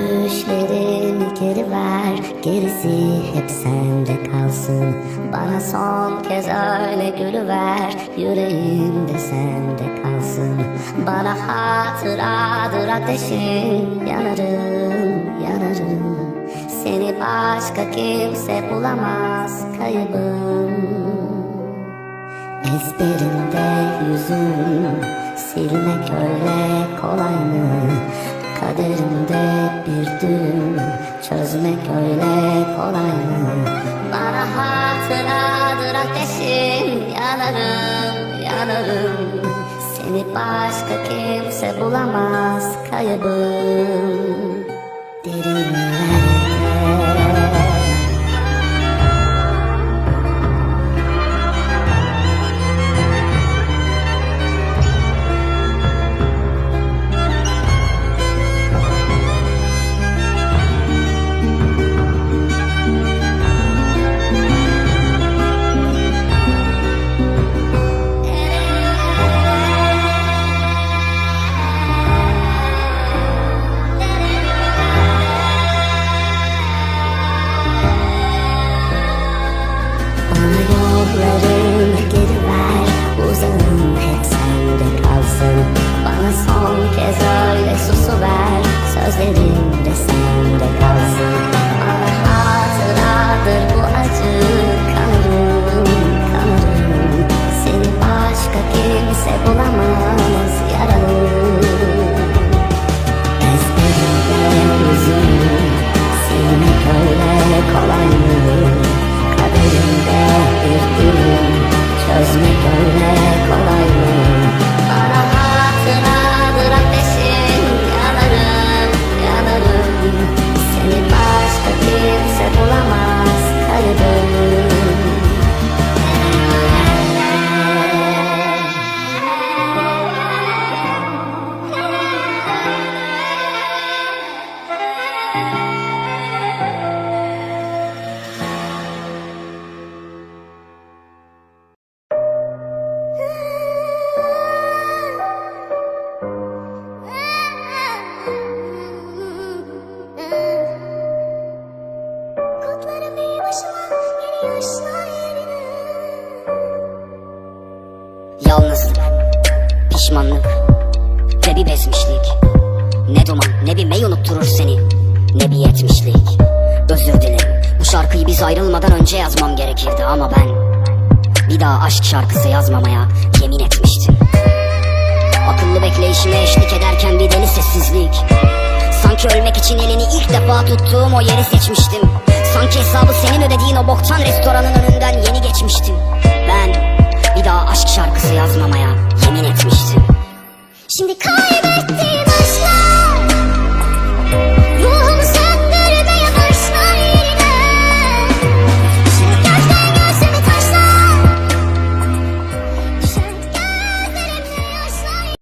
düşlerimi geri ver Gerisi hep sende kalsın. Bana son kez öyle gülüver Yüreğimde sende kalsın. Bana hatıradır ateşin Yanarım, yanarım. Seni başka kimse bulamaz kaybım. Ezberinde yüzüm Silmek öyle kolay mı? Kaderimde bir düğüm. Çözmek öyle kolay mı? Bana hatıradır ateşim. Yanarım, yanarım. Seni başka kimse bulamaz kaybım kaybım Yalnızlık, pişmanlık ve bir bezmişlik. Ne duman ne bir mey unutturur seni. Ne bir yetmişlik. Özür dilerim bu şarkıyı biz ayrılmadan önce yazmam gerekirdi ama ben Bir daha aşk şarkısı yazmamaya yemin etmiştim. Akıllı bekleyişime eşlik ederken bir deli sessizlik. Sanki ölmek için elini ilk defa tuttuğum o yeri seçmiştim Sanki hesabı senin ödediğin o boktan restoranın önünden yeni geçmiştim